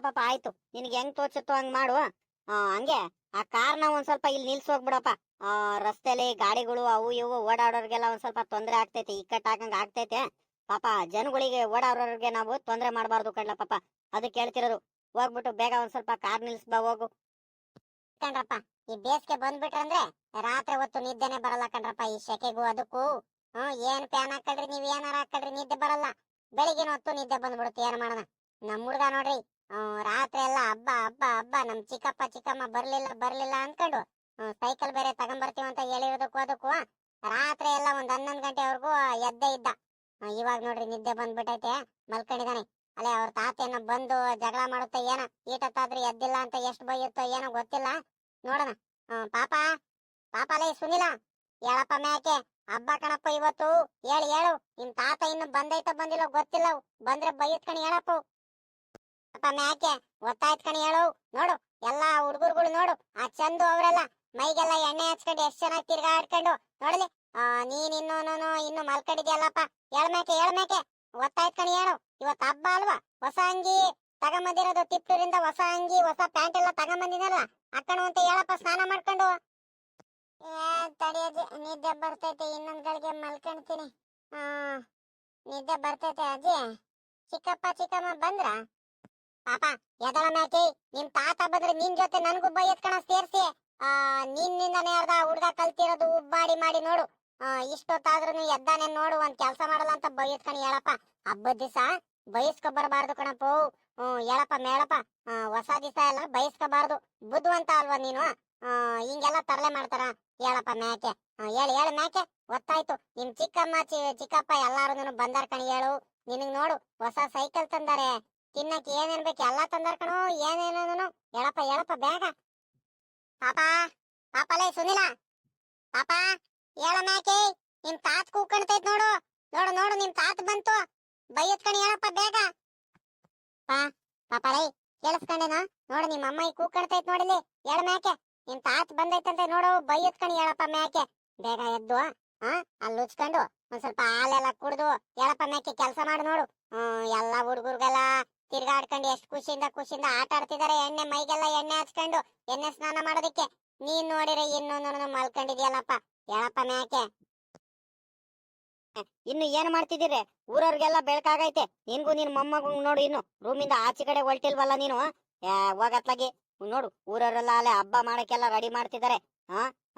ಪಾಪ ಆಯ್ತು. ನಿನ್ಗೆ ಹೆಂಗ್ ತೋಚುತ್ತೋ ಹಂಗ್ ಮಾಡು. ಹಂಗೆ. ಆ ಕಾರ್ನ ಒಂದ್ ಸ್ವಲ್ಪ ಇಲ್ಲಿ ನಿಲ್ಸ್ ಹೋಗ್ಬಿಡಪ್ಪ. ಆ, ರಸ್ತೆಲಿ ಗಾಡಿಗಳು ಅವು ಇವು ಓಡಾಡೋರ್ಗೆಲ್ಲ ಒಂದ್ ಸ್ವಲ್ಪ ತೊಂದ್ರೆ ಆಗ್ತೈತೆ ಇಕ್ಕಟ್ಟಾಕಂಗ್ ಆಗ್ತೈತೆ. ಪಾಪ ಜನಗಳಿಗೆ ಓಡಾಡೋರಿಗೆ ನಾವು ತೊಂದರೆ ಮಾಡಬಾರ್ದು ಕಣ್ಲ ಪಾಪ. ಅದಕ್ಕೆ ಹೇಳ್ತಿರೋದು, ಹೋಗ್ಬಿಟ್ಟು ಬೇಗ ಒಂದ್ ಸ್ವಲ್ಪ ಕಾರ್ ನಿಲ್ಸ್ಬಾ, ಹೋಗು. ಕಣ್ರಪ್ಪ, ಈ ಬೇಸಿಗೆ ಬಂದ್ಬಿಟ್ರಂದ್ರೆ ರಾತ್ರಿ ಹೊತ್ತು ನಿದ್ದೆನೆ ಬರಲ್ಲ ಕಣ್ರಪ್ಪ, ಈ ಶೆಕೆಗೂ ಅದಕ್ಕೂ. ಹ್ಮ್ ಏನ್ ಫ್ಯಾನ್ ಹಾಕಳ್ರಿ ನೀವ್, ಏನಾರ ಹಾಕಳ್ರಿ ನಿದ್ದೆ ಬರಲ್ಲ. ಬೆಳಿಗಿನ ಹೊತ್ತು ನಿದ್ದೆ ಬಂದ್ಬಿಡುತ್ತೆ, ಏನ್ ಮಾಡೋಣ. ನಮ್ ಹುಡ್ಗ ನೋಡ್ರಿ ರಾತ್ರಿ ಎಲ್ಲ ಹಬ್ಬ ಹಬ್ಬ ಹಬ್ಬ, ನಮ್ ಚಿಕ್ಕಪ್ಪ, ಚಿಕ್ಕಮ್ಮ ಬರ್ಲಿಲ್ಲ ಬರ್ಲಿಲ್ಲ ಅನ್ಕೊಂಡು ಸೈಕಲ್ ಬೇರೆ ತಗೊಂಬರ್ತೀವಿ ಅಂತ ಹೇಳಿರೋದಕ್ಕೂ ಅದಕ್ಕೂ, ರಾತ್ರಿ ಎಲ್ಲ ಒಂದ್ ಹನ್ನೊಂದ್ ಗಂಟೆವರೆಗೂ ಎದ್ದೇ ಇದ್ದ. ಇವಾಗ ನೋಡ್ರಿ ನಿದ್ದೆ ಬಂದ್ಬಿಟ್ಟೈತೆ ಮಲ್ಕೊಂಡಿದಾನೆ. ಅಲ್ಲೇ ಅವ್ರ ತಾತ ಏನೋ ಬಂದು ಜಗಳ ಮಾಡುತ್ತೆ ಏನೋ, ಈಟತ್ತಾದ್ರೂ ಎದ್ದಿಲ್ಲ ಅಂತ ಎಷ್ಟ್ ಬೈಯುತ್ತೋ ಏನೋ ಗೊತ್ತಿಲ್ಲ. ನೋಡೋಣ. ಪಾಪ ಪಾಪ ಲೇ ಸುನಿಲ, ಹೇಳಪ್ಪ ಮ್ಯಾಕೆ, ಹಬ್ಬ ಕಣಪ್ಪ ಇವತ್ತು, ಹೇಳು ಹೇಳು, ನಿಮ್ ತಾತ ಇನ್ನು ಬಂದೈತ ಬಂದಿಲ್ಲ ಗೊತ್ತಿಲ್ಲ, ಬಂದ್ರೆ ಬೈಯತ್ ಹೇಳಪ್ಪ. ಅಪ್ಪ ಮ್ಯಾಕೆ, ಗೊತ್ತಾಯ್ತ್ ಕಣಿ ಹೇಳು, ನೋಡು, ಎಲ್ಲಾ ಹುಡುಗರುಗಳು ನೋಡು, ಆ ಚಂದು ಅವರೆಲ್ಲ, ಮೈಗೆಲ್ಲ ಎಣ್ಣೆ ಹಚ್ಕೊಂಡು ಎಷ್ಟ್ ಚೆನ್ನಾಗಿ ತಿರ್ಗಾಡ್ಕೊಂಡು, ನೋಡ್ಲಿ ನೀನ್ ಇನ್ನು ಇನ್ನು ಮಲ್ಕೊಂಡಿದ್ಯಲ್ಲಪ್ಪ. ಹೇಳ್ಮೇಕೆ ಹೇಳ್ಮೇಕೆ ಒತ್ತಾಯ್ತ ಕಣಿ ಹೇಳು ಇವತ್ ಹಬ್ಬ ಅಲ್ವಾ? ಹೊಸ ಅಂಗಿ ತಗೊಂಬಂದಿರೋದು ತಿಪ್ಟೂರಿಂದ ಹೊಸ ಅಂಗಿ, ಹೊಸ ಪ್ಯಾಂಟ್ ಎಲ್ಲ ತಗೊಂಬಂದಿದಲ್ಲ ಅಕ್ಕನು ಅಂತ ಹೇಳಪ್ಪ, ಸ್ನಾನ ಮಾಡ್ಕೊಂಡು. ಏ ತಡಿಯಜ್ಜಿ ನಿದ್ದೆ ಬರ್ತೈತೆ ಇನ್ನೊಂದ್ ಗಳಿಗೆ ಮಲ್ಕೊಂತೀನಿ ಆ, ನಿದ್ದೆ ಬರ್ತೈತೆ ಅಜ್ಜಿ. ಚಿಕ್ಕಪ್ಪ, ಚಿಕ್ಕಮ್ಮ ಬಂದ್ರ? ಪಾಪ, ಎದಳ ಮ್ಯಾಕಿ, ನಿಮ್ ತಾತ ಬಂದ್ರೆ ನಿನ್ ಜೊತೆ ನನ್ಗೂ ಬೈಯತ್ ಕಣ, ಸೇರ್ಸಿ. ಆ, ನಿನ್ನಿಂದನೇ ಅರ್ಧ ಹುಡ್ಗ ಕಲ್ತಿರೋದು ಉಬ್ಬಾಡಿ ಮಾಡಿ ನೋಡು. ಇಷ್ಟೊತ್ತಾದ್ರೂ ಎದ್ದಾನೆ ನೋಡು, ಒಂದ್ ಕೆಲ್ಸ ಮಾಡಲ್ಲ ಅಂತ ಬೈಯತ್ ಹೇಳಪ್ಪ. ಹಬ್ಬದ ದಿವಸ ಬಯಸ್ಕೊ ಬರಬಾರ್ದು ಕಣಪ್ಪ ಹ್ಮ್, ಹೇಳಪ್ಪ ಮೇಳಪ್ಪ ಹೊಸ ದಿವಸ ಎಲ್ಲ ಬಯಸ್ಕೋಬಾರ್ದು ಬುದ್ಧಿವಂತ ಅಲ್ವಾ ನೀನು? ಹಿಂಗೆಲ್ಲ ತರಲೆ ಮಾಡ್ತಾರ. ಹೇಳಪ್ಪ ಮ್ಯಾಕೆ. ಹೇಳು ಹೇಳು ಮ್ಯಾಕೆ. ಗೊತ್ತಾಯ್ತು. ನಿಮ್ ಚಿಕ್ಕಮ್ಮ ಚಿಕ್ಕಪ್ಪ ಎಲ್ಲಾರು ಬಂದಾರ ಕಣಿ ಹೇಳು. ನಿನಗ್ ನೋಡು, ಹೊಸ ಸೈಕಲ್ ತಂದಾರೆ. ತಿನ್ನಕ್ ಏನೇನ್ ಬೇಕು ಎಲ್ಲಾ ತಂದಾರ ಕಣು ಏನೇನು ಹೇಳಪ್ಪ ಹೇಳಪ್ಪ, ಬೇಗ. ಪಾಪ ಪಾಪಲೇ ಸುನಿಲ. ಪಾಪ. ಹೇಳ ಮ್ಯಾಕೆ ನಿಮ್ ತಾತ್ ಕೂಕಣ್ತೈತ್ ನೋಡು. ನೋಡು ನೋಡು ನಿಮ್ ತಾತ್ ಬಂತು. ಬೈಯತ್ಕಣಿ ಹೇಳಪ್ಪ, ಬೇಗ. ಪಾ, ಪಾಪ ರೈ, ಕೇಳಿಸ್ಕೊಂಡೇನ? ನೋಡು ನಿಮ್ಮ ಅಮ್ಮ ಕೂಕಣ್ತೈತ್ ನೋಡಿಲಿ ಹೇಳ ಮ್ಯಾಕೆ ನಿಮ್ ತಾತ್ ಬಂದೈತಂತೆ ನೋಡು, ಬೈಯತ್ಕಣಿ ಹೇಳಪ್ಪ ಮ್ಯಾಕೆ. ಬೇಗ ಎದ್ದು ಹಾ ಅಲ್ಲಿ ಉಚ್ಕೊಂಡು ಒಂದ್ ಸ್ವಲ್ಪ ಹಾಲೆಲ್ಲ ಕುಡ್ದು ಹೇಳಪ್ಪ ಮ್ಯಾಕೆ, ಕೆಲಸ ಮಾಡಿ ನೋಡು. ಹ್ಮ್ ಎಲ್ಲಾ ಹುಡುಗರ್ಗೆಲ್ಲ ತಿರ್ಗಾಡ್ಕೊಂಡು ಎಷ್ಟು ಖುಷಿಯಿಂದ ಖುಷಿಯಿಂದ ಆಟ ಆಡ್ತಿದಾರೆ, ಎಣ್ಣೆ ಮೈಗೆಲ್ಲ ಎಣ್ಣೆ ಹಚ್ಕೊಂಡು ಎಣ್ಣೆ ಸ್ನಾನ ಮಾಡೋದಕ್ಕೆ. ನೀನ್ ನೋಡಿರ ಇನ್ನೊಂದು ಮಲ್ಕೊಂಡಿದ್ಯಲ್ಲಪ್ಪ. ಹೇಳಪ್ಪ ಮ್ಯಾಕೆ ಇನ್ನು ಏನ್ ಮಾಡ್ತಿದ್ದೀರಿ? ಊರವ್ರಿಗೆಲ್ಲ ಬೆಳಕಾಗೈತೆ. ನಿನ್ಗೂ ನಿನ್ ಮೊಮ್ಮಗು ನೋಡು ಇನ್ನು. ರೂಮಿಂದ ಆಚೆ ಕಡೆ ಹೊಲ್ಟಿಲ್ವಲ್ಲ ನೀನು? ಹೋಗತ್ಲಾಗಿ. ನೋಡು, ಊರವರೆಲ್ಲ ಅಲ್ಲೇ ಹಬ್ಬ ಮಾಡಕ್ಕೆಲ್ಲ ರೆಡಿ ಮಾಡ್ತಿದ್ದಾರೆ.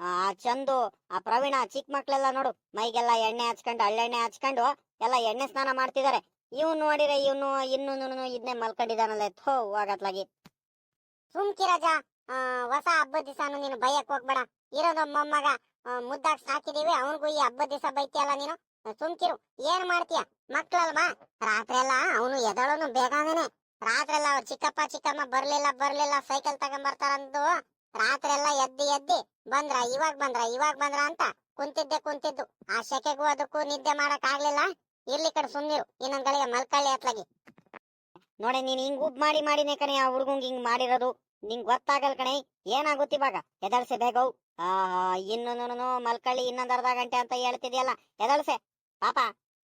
ಆ ಚಂದು, ಆ ಪ್ರವೀಣ ಚಿಕ್ಕ ಮಕ್ಳೆಲ್ಲ ನೋಡು. ಮೈಗೆಲ್ಲ ಎಣ್ಣೆ ಹಚ್ಕೊಂಡು, ಹಳ್ಳೆಣ್ಣೆ ಹಚ್ಕೊಂಡು ಎಲ್ಲ ಎಣ್ಣೆ ಸ್ನಾನ ಮಾಡ್ತಿದ್ದಾರೆ. ಇವ್ನು ನೋಡಿರ ಇವನು, ಇನ್ನು ಇದನ್ನೇ ಮಲ್ಕೊಂಡಿದ್ದಾನಲ್ಲ. ಥೋ, ಹೋಗತ್ಲಾಗಿ. ಸುಮ್ಕಿರಜ ಹೊಸ ಹಬ್ಬದ ದಿವಸನು ನೀನು ಬೈಯಕ್ ಹೋಗ್ಬೇಡ. ಇರೋದು ಮೊಮ್ಮಗ ಮುದ್ದಾಗ್ ಸಾಕಿದೀವಿ, ಅವನಿಗೂ ಈ ಹಬ್ಬದ ದಿವಸ ಬೈತಿಯಲ್ಲ ನೀನು? ಸುಮ್ಕಿರು. ಏನ್ ಮಾಡ್ತೀಯ? ಮಕ್ಳಲ್ವಾ? ರಾತ್ರಿ ಎಲ್ಲ ಅವನು ಎದಳೋನು ಬೇಗನೆ ರಾತ್ರಿ ಎಲ್ಲ ಅವ್ರ ಚಿಕ್ಕಪ್ಪ, ಚಿಕ್ಕಮ್ಮ ಬರ್ಲಿಲ್ಲ ಬರ್ಲಿಲ್ಲ, ಸೈಕಲ್ ತಗೊಂಬರ್ತಾರಂದು ರಾತ್ರಿ ಎಲ್ಲ ಎದ್ದಿ ಎದ್ದಿ, ಬಂದ್ರ, ಇವಾಗ ಬಂದ್ರ ಇವಾಗ ಬಂದ್ರ ಅಂತ ಕುಂತಿದ್ದೆ, ಕುಂತಿದ್ದು. ಆ ಶೆಕೆಗೂ ಅದಕ್ಕೂ ನಿದ್ದೆ ಮಾಡಕ್ ಆಗ್ಲಿಲ್ಲ. ಇರ್ಲಿ ಕಡೆ ಸುಮ್ನಿರು. ಇನ್ನೊಂದ್ ಗಳಿಗೆ ಮಲ್ಕಳ್ಳಿ ಅತ್ಲಾಗಿ. ನೋಡಿ, ನೀನ್ ಹಿಂಗ್ ಉಬ್ ಮಾಡಿ, ಮಾಡಿನೇ ಕಣೆ, ಆ ಹುಡುಗಂಗ್ ಹಿಂಗ್ ಮಾಡಿರೋದು. ನಿಂಗ್ ಗೊತ್ತಾಗಲ್ ಕಣೆ, ಏನಾಗುತ್ತೆ ಇವಾಗ? ಎದಳ್ಸೆ ಬೇಗ. ಆ ಇನ್ನು ಮಲ್ಕಳ್ಳಿ ಇನ್ನೊಂದ್ ಅರ್ಧ ಗಂಟೆ ಅಂತ ಹೇಳ್ತಿದ್ಯಲ್ಲ ಎದಳ್ಸೆ ಪಾಪ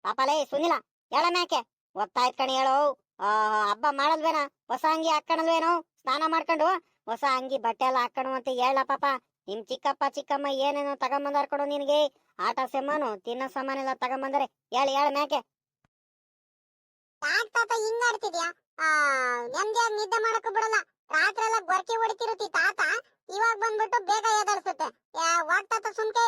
ಪಾಪ ಲೇ, ಸುನಿಲ ಹೇಳ ಮ್ಯಾಕೆ ಗೊತ್ತಾಯ್ತ್ ಕಣೆ ಹೇಳೋ. ಹಬ್ಬ ಮಾಡಲ್ವೇನ? ಹೊಸ ಅಂಗಿ ಹಾಕಣಲ್ವೇನೋ ಸ್ನಾನ ಮಾಡ್ಕೊಂಡು? ಹೊಸ ಅಂಗಿ ಬಟ್ಟೆ ಎಲ್ಲ ಹಾಕಣು ಅಂತ ಹೇಳ ಪಾಪ. ನಿಮ್ ಚಿಕ್ಕಪ್ಪ, ಚಿಕ್ಕಮ್ಮ ಏನೇನೋ ತಗೊಂಬಂದಾರ್ ಕೊಡು ನಿನಗೆ. ಆಟ ಸಾಮಾನು, ತಿನ್ನೋ ಸಾಮಾನೆಲ್ಲ ತಗೊಂಬಂದರೆ. ಹೇಳಿ ಹೇಳ ಮ್ಯಾಕೆ ಯಾಕ್ ಪಾಪ ಹಿಂಗ್ ಆಡ್ತಿದ್ಯಾ ನೆಮ್ಮದಿಯಾಗಿ ನಿದ್ದೆ ಮಾಡಕ್ ಬಿಡಲ್ಲ. ರಾತ್ರಿ ಎಲ್ಲ ಗೊರಕೆ ಹೊಡಿತಿರುತ್ತಿ ತಾತ? ಇವಾಗ ಬಂದ್ಬಿಟ್ಟು ಬೇಗ ಎದರ್ಸುತ್ತೆ ತಾತ ಸುಮ್ಕೆ?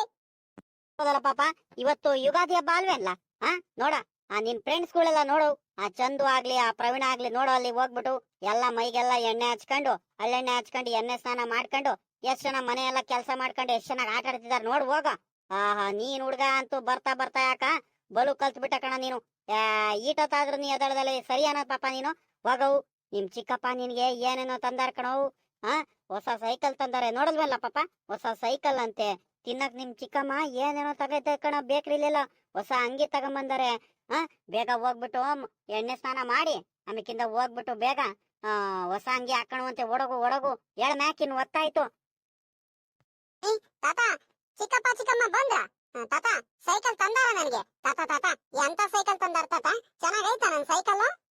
ಹೌದಲ್ಲ ಪಾಪ, ಇವತ್ತು ಯುಗಾದಿ ಹಬ್ಬ ಅಲ್ಲ? ಹಾ ನೋಡ, ಆ ನಿನ್ ಫ್ರೆಂಡ್ಸ್ ಗಳೆಲ್ಲ ನೋಡು, ಆ ಚಂದು ಆಗ್ಲಿ, ಆ ಪ್ರವೀಣ ಆಗ್ಲಿ ನೋಡು ಅಲ್ಲಿ ಹೋಗ್ಬಿಟ್ಟು ಎಲ್ಲ ಮೈಗೆಲ್ಲ ಎಣ್ಣೆ ಹಚ್ಕೊಂಡು, ಅಲ್ಲೆಣ್ಣೆ ಹಚ್ಕೊಂಡು, ಎಣ್ಣೆ ಸ್ನಾನ ಮಾಡ್ಕೊಂಡು, ಎಷ್ಟ್ ಜನ ಮನೆ ಕೆಲಸ ಮಾಡ್ಕೊಂಡು ಎಷ್ಟ್ ಚೆನ್ನಾಗಿ ಆಟ ಆಡ್ತಿದಾರ ನೋಡು ಹೋಗ. ಆಹಾ, ನೀನ್ ಹುಡ್ಗ ಅಂತೂ ಬರ್ತಾ ಬರ್ತಾ ಯಾಕ? ಬಲು ಕಲ್ತ್ ಬಿಟ್ಟ ಕಣ ನೀನು. ಈಟೊತ್ತಾದ್ರೂ ನೀ ಎದಳದಲ್ಲಿ ಸರಿ ಅನ್ನೋದ್ ಪಾಪ ನೀನು? ಹೋಗವು. ನಿಮ್ ಚಿಕ್ಕಪ್ಪ ನಿನ್ಗೆ ಏನೇನೋ ತಂದಾರ ಕಣವು ಹಾ ಹೊಸ ಸೈಕಲ್ ತಂದಾರೆ. ನೋಡಲ್ವಲ್ಲ ಪಾಪ? ಹೊಸ ಸೈಕಲ್ ಅಂತೆ. ತಿನ್ನಕ್ ನಿಮ್ ಚಿಕ್ಕಮ್ಮ ಏನೇನೋ ತಗೈತೆ ಕಣ ಬೇಕ್ರಿಲಿಲ್ಲ ಹೊಸ ಅಂಗಿ ತಗೊಂಬಂದಾರೆ. ಹಾ ಬೇಗ ಹೋಗ್ಬಿಟ್ಟು ಎಣ್ಣೆ ಸ್ನಾನ ಮಾಡಿ ಆಮೇಕಿಂದ ಹೋಗ್ಬಿಟ್ಟು ಬೇಗ, ಆ, ಹೊಸ ಅಂಗಿ ಹಾಕಣುವಂತೆ ಒಡಗು ಒಡಗು. ಹೇಳ ಮ್ಯಾಕಿನ್ ಒತ್ತಾಯ್ತು ತಾತ, ಚಿಕ್ಕಪ್ಪ, ಚಿಕ್ಕಮ್ಮ ಬಂದ್ರ? ತಾತ, ಸೈಕಲ್ ತಂದಾರ ನನ್ಗೆ. ತಾತ ತಾತ, ಎಂತ ಸೈಕಲ್ ತಂದಾರ ತಾತ? ಚೆನ್ನಾಗೈತ ನನ್ ಸೈಕಲ್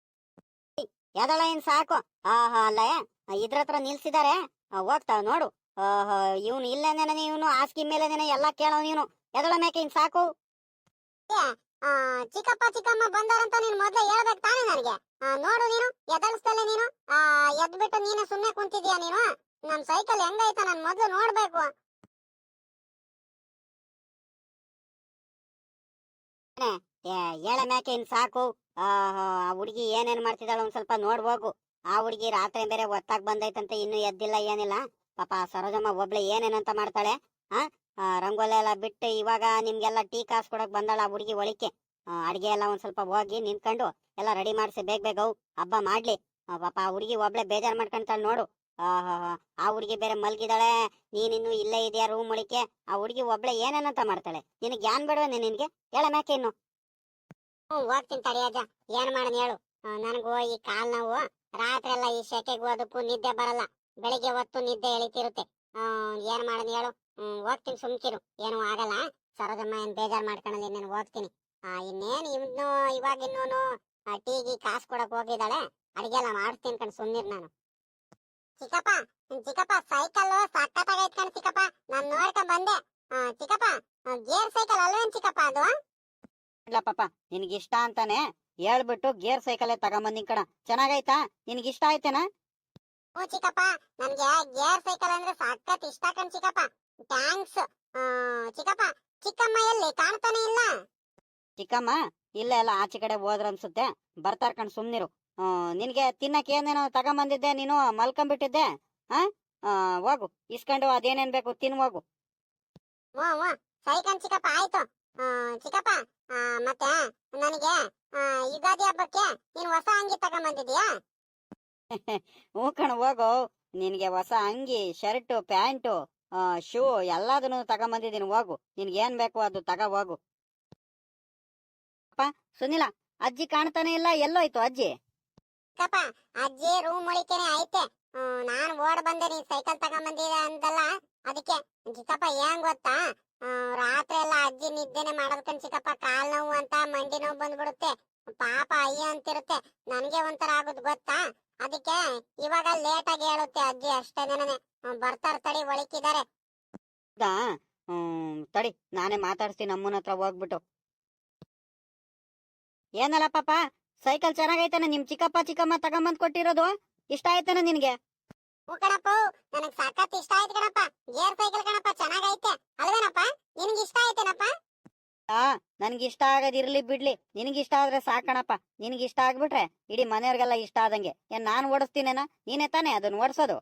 ಎದಳ ಏನ್ ಸಾಕು? ಆಹಾ ಅಲ್ಲ ಇದ್ರ ಹತ್ರ ನಿಲ್ಸಿದಾರೆ. ಹೋಗ್ತಾವ ನೋಡು. ಇವನು ಇಲ್ಲೇನೇನೆ ಇವನು ಹಾಸಿಗೆ ಮೇಲೆನೇನೆ ಎಲ್ಲ ಕೇಳೋ ನೀನು. ಎದಳ ಮೇಕೆ ಇನ್ ಸಾಕು? ಚಿಕ್ಕಪ್ಪ ಚಿಕ್ಕಮ್ಮ ಬಂದಾರಂತ ನೀನ್ ಮೊದ್ಲೇ ಹೇಳ್ಬೇಕು ತಾನೇ ನನಗೆ. ನೋಡು ನೀನು ಎದಳಿಸ್ತಲೆ ನೀನು. ಎದ್ಬಿಟ್ಟು ನೀನೆ ಸುಮ್ಮನೆ ಕುಂತಿದ್ಯಾ ನೀನು? ನನ್ ಸೈಕಲ್ ಹೆಂಗೈತ ನಾನ್ ಮೊದ್ಲು ನೋಡ್ಬೇಕು. ಹೇಳ ಮ್ಯಾಕೆ ಸಾಕು. ಆ ಹುಡುಗಿ ಏನೇನ್ ಮಾಡ್ತಿದ್ದಾಳ ಒಂದ್ ಸ್ವಲ್ಪ ನೋಡ್ಬೋಗು ಆ ಹುಡುಗಿ ರಾತ್ರಿ ಬೇರೆ ಒತ್ತಾಗ್ ಬಂದೈತಂತೆ ಇನ್ನು ಎದ್ದಿಲ್ಲ ಏನಿಲ್ಲ. ಪಾಪ ಸರೋಜಮ್ಮ ಒಬ್ಳೆ ಏನೇನಂತ ಮಾಡ್ತಾಳೆ ಆ? ರಂಗೋಲೆ ಎಲ್ಲ ಬಿಟ್ಟು ಇವಾಗ ನಿಮ್ಗೆಲ್ಲ ಟೀ ಕಾಸ್ ಕೊಡಕ್ ಬಂದಾಳ ಆ ಹುಡುಗಿ ಒಳಿಕೆ ಅಡಿಗೆ ಎಲ್ಲ ಒಂದ್ ಸ್ವಲ್ಪ ಹೋಗಿ ನಿಂತ್ಕೊಂಡು ಎಲ್ಲ ರೆಡಿ ಮಾಡಿಸಿ ಬೇಗ ಬೇಗ ಹಬ್ಬ ಮಾಡ್ಲಿ. ಪಾಪ ಆ ಹುಡುಗಿ ಒಬ್ಳೆ ಬೇಜಾರ್ ಮಾಡ್ಕೊಂತಾಳೆ ನೋಡು. ಆ, ಹುಡುಗಿ ಬೇರೆ ಮಲ್ಗಿದಾಳೆ ನೀನಿನ್ನು ಇಲ್ಲೇ ಇದೆಯಾ ರೂಮ್ ಒಳಿಕೆ ಆ ಹುಡುಗಿ ಒಬ್ಳೆ ಏನೇನಂತ ಮಾಡ್ತಾಳೆ? ನಿನಗೆ ಯಾನ್ ಬೇಡವೇನೆ ನಿನ್ಗೆ? ಹೇಳ ಮ್ಯಾಕೆ ಇನ್ನು. ಹ್ಞೂ ಹೋಗ್ತೀನಿ ತಡಿಯಜ್ಜ ಏನ್ ಮಾಡೋಣ ಹೇಳು. ನನಗೂ ಈ ಕಾಲ್ ನೋವು ರಾತ್ರಿ ಎಲ್ಲ ಈ ಸೆಕೆಗೂ ಅದಕ್ಕೂ ನಿದ್ದೆ ಬರಲ್ಲ. ಬೆಳಿಗ್ಗೆ ಹೊತ್ತು ನಿದ್ದೆ ಎಳಿತಿರುತ್ತೆ. ಹ್ಮ್, ಏನ್ ಮಾಡೋಣ ಹೇಳು. ಹ್ಮ್, ಹೋಗ್ತೀನಿ ಸುಮ್ಕಿರು. ಏನು ಆಗಲ್ಲ. ಸರೋಜಮ್ಮ ಏನ್ ಬೇಜಾರ್ ಮಾಡ್ಕೊಳಲ್ಲ ನಾನು ಹೋಗ್ತೀನಿ. ಇನ್ನೇನ್ ಇವ್ನು ಇವಾಗ ಇನ್ನೂನು ಟೀಗಿ ಕಾಸು ಕೊಡಕ್ ಹೋಗಿದ್ದಾಳೆ. ಅಡಿಗೆ ಎಲ್ಲ ಮಾಡಿಸ್ತೀನಿ ಕಣ್ ಸುಮ್ನಿರ್ ನಾನು. ಚಿಕ್ಕಪ್ಪ ಚಿಕ್ಕಪ್ಪ ಸೈಕಲ್ ಸಕ್ಕತ್ತಾಗೈತ್ ಕಣ್ ಚಿಕ್ಕಪ್ಪ. ನಾನ್ ನೋಡ್ಕೊಂಡ್ ಬಂದೆ. ಚಿಕ್ಕಪ್ಪ ಗೇರ್ ಸೈಕಲ್ ಅಲ್ವೇನ್ ಚಿಕ್ಕಪ್ಪ ಅದು? ಇಲ್ಲ ಪಾಪ ನಿನಗೆ ಇಷ್ಟ ಅಂತಾನೆ ಹೇಳ್ಬಿಟ್ಟು ಗೇರ್ ಸೈಕಲ್ ತಗೊಂಬಂದಿನ್ ಕಣ ಚೆನ್ನಾಗೈತಾ? ನಿನಗೆ ಇಷ್ಟ ಆಯ್ತೇನಾ? ಹ್ಞೂ ಚಿಕ್ಕಪ್ಪ ನನ್ಗೆ ಗೇರ್ ಸೈಕಲ್ ಅಂದ್ರೆ ಸಖತ್ ಇಷ್ಟ ಕಣ್ ಚಿಕ್ಕಪ್ಪ. ಥ್ಯಾಂಕ್ಸ್. ಚಿಕ್ಕಪ್ಪ ಚಿಕ್ಕಮ್ಮ ಎಲ್ಲಿ? ಕಾಣ್ತಾನೆ ಇಲ್ಲ? ಚಿಕ್ಕಮ್ಮ ಇಲ್ಲ ಎಲ್ಲ ಆಚೆ ಕಡೆ ಹೋದ್ರ ಅನ್ಸುತ್ತೆ. ಬರ್ತಾರ ಕಣ್ ಸುಮ್ನಿರು. ನಿನ್ಗೆ ತಿನ್ನಕ್ ಏನೇನೋ ತಗೊಂಬಂದಿದ್ದೆ ನೀನು ಮಲ್ಕೊಂಡ್ಬಿಟ್ಟಿದ್ದೆ ಆ, ಹೋಗು. ಇಸ್ಕೊಂಡು ಅದೇನೇನ್ ಬೇಕು ತಿನ್ ಹೋಗು. ಸರಿ ಕಣ್ ಚಿಕ್ಕಪ್ಪ ಆಯ್ತು. ಚಿಕ್ಕಪ್ಪ ಮತ್ತೆ ನನಗೆ ಯುಗಾದಿ ಹಬ್ಬಕ್ಕೆ ನೀನು ಹೊಸ ಅಂಗಿ ತಗೊಂಬಂದಿದ್ಯಾ *laughs* ಹ್ಞೂ ಕಣ ಹೋಗು. ನಿನಗೆ ಹೊಸ ಅಂಗಿ ಶರ್ಟು ಪ್ಯಾಂಟು ಶೂ ಎಲ್ಲದನ್ನು ತಗೊಂಬಂದಿದ್ದೀನಿ ಹೋಗು. ನಿನ್ಗೆ ಏನ್ ಬೇಕು ಅದು ತಗ ಹೋಗು. ಅಪ್ಪ ಸುನಿಲ ಅಜ್ಜಿ ಕಾಣ್ತಾನೆ ಇಲ್ಲ? ಎಲ್ಲೋಯ್ತು ಅಜ್ಜಿ? ಕಪ್ಪ ಅಜ್ಜಿ ರೂಮ್ ಒಳಿಕೆನೆ ಐತೆ. ನಾನು ಓಡ್ ಬಂದೆ ನೀನ್ ಸೈಕಲ್ ತಗೊಂಬಂದಿದೆ ಅಂತಲ್ಲ ಅದಕ್ಕೆ ಚಿಕ್ಕಪ್ಪ ಏನ್ ಗೊತ್ತಾ? ರಾತ್ರಿ ಎಲ್ಲ ಅಜ್ಜಿ ನಿದ್ದೆನೆ ಮಾಡೋದ್ಕಂಡ್ ಚಿಕ್ಕಪ್ಪ ಕಾಲ್ ನೋವು ಅಂತ ಮಂಡಿ ನೋವು ಬಂದ್ಬಿಡುತ್ತೆ. ಪಾಪ ಅಯ್ಯ ಅಂತಿರುತ್ತೆ. ನನ್ಗೆ ಒಂಥರ ಆಗುದ್ ಗೊತ್ತಾ? ಅದಕ್ಕೆ ಇವಾಗ ಲೇಟ್ ಆಗಿ ಹೇಳುತ್ತೆ ಅಜ್ಜಿ ಅಷ್ಟೇ ನೆನೆ ಬರ್ತಾರ ತಡಿ ಒಳಕಿದ್ದಾರೆ ಹ್ಮ್, ತಡಿ, ನಾನೇ ಮಾತಾಡ್ತೀನಿ ಅಮ್ಮನ ಹತ್ರ ಹೋಗ್ಬಿಟ್ಟು. ಏನಲ್ಲ ಪಾಪ, ಸೈಕಲ್ ಚೆನ್ನಾಗೈತಾನೆ ನಿಮ್ ಚಿಕ್ಕಪ್ಪ ಚಿಕ್ಕಮ್ಮ ತಗೊಂಬಂದ್ ಕೊಟ್ಟಿರೋದು? ಇಷ್ಟ ಆಯ್ತಾನೆ ನಿನ್ಗೆ? ಹ್ಞೂ ಕಣಪ್ಪ ನನಗ್ ಸಾಕತ್ ಇಷ್ಟ ಆಯ್ತು ಕಣಪ್ಪ. ಗೇರ್ ಸೈಕಲ್ ಕಣಪ್ಪ ಚೆನ್ನಾಗೈತೆ. ಅಲ್ವೇನಪ್ಪ? ನಿನ್ಗೆ ಇಷ್ಟ ಆಯ್ತೇನಪ್ಪ? ಆ ನನ್ಗೆ ಇಷ್ಟ ಆಗದಿರ್ಲಿ ಬಿಡ್ಲಿ. ನಿನಗೆ ಇಷ್ಟ ಆದ್ರೆ ಸಾಕಣಪ್ಪ ನಿನಗೆ ಇಷ್ಟ ಆಗ್ಬಿಟ್ರೆ ಇಡೀ ಮನೆಯವ್ರಿಗೆಲ್ಲ ಇಷ್ಟ ಆದಂಗೆ. ಏನ್ ನಾನ್ ಓಡಿಸ್ತೀನೇನ? ನೀನೇ ತಾನೇ ಅದನ್ನ ಓಡಿಸೋದು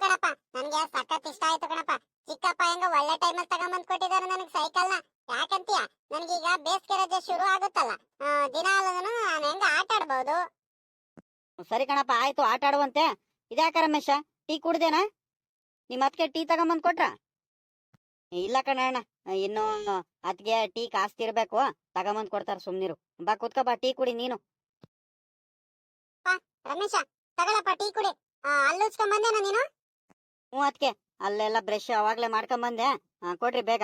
ಕಣಪ್ಪ ನನ್ಗೆ ಸಖತ್ ಇಷ್ಟ ಆಯ್ತು ಕಣಪ್ಪ. ಚಿಕ್ಕಪ್ಪ ಹೆಂಗ ಒಳ್ಳೆ ಟೈಮಲ್ಲಿ ತಗೊಂಬಂದ್ ಕೊಟ್ಟಿದ್ದಾರೆ ನನಗ್ ಸೈಕಲ್ನ ಯಾಕಂತೀಯ? ನನ್ಗೀಗ ಬೇಸಿಗೆ ರಜೆ ಶುರು ಆಗುತ್ತಲ್ಲ. ಆ, ದಿನಾಲೂ ನಾನು ಹೆಂಗ ಆಟ ಆಡ್ಬಹುದು ಸರಿ ಕಣಪ್ಪ ಆಯ್ತು. ಆಟ ಆಡುವಂತೆ ಇದ್ಯಾಕ ರಮೇಶ? ಟೀ ಕುಡ್ದೇನಾ? ನಿಮ್ಮ ಅತ್ಗೆ ಟೀ ತಗೊಂಬಂದ್ ಕೊಟ್ರ? ಇಲ್ಲ ಕಣಣ್ಣ ಇನ್ನು ಅತ್ಗೆ ಟೀ ಕಾಸ್ತಿರ್ಬೇಕು ತಗೊಂಬಂದ್ ಕೊಡ್ತಾರ ಸುಮ್ನಿರು. ಬಾ ಕುತ್ಕ ಬಾ ಟೀ ಕುಡಿ ನೀನು. ರಮೇಶ ತಗೊಳಪ್ಪ ಟೀ ಕುಡಿ. ಆ, ಅಲ್ಲಿ ಉಚ್ಕೊಂಡ್ ಬಂದೇನ ನೀನು? ಹ್ಞೂ ಅದ್ಕೆ ಅಲ್ಲೆಲ್ಲ ಬ್ರಷ್ ಅವಾಗ್ಲೇ ಮಾಡ್ಕೊಂಬಂದೆ. ಬಂದೆ ಕೊಡ್ರಿ ಬೇಗ.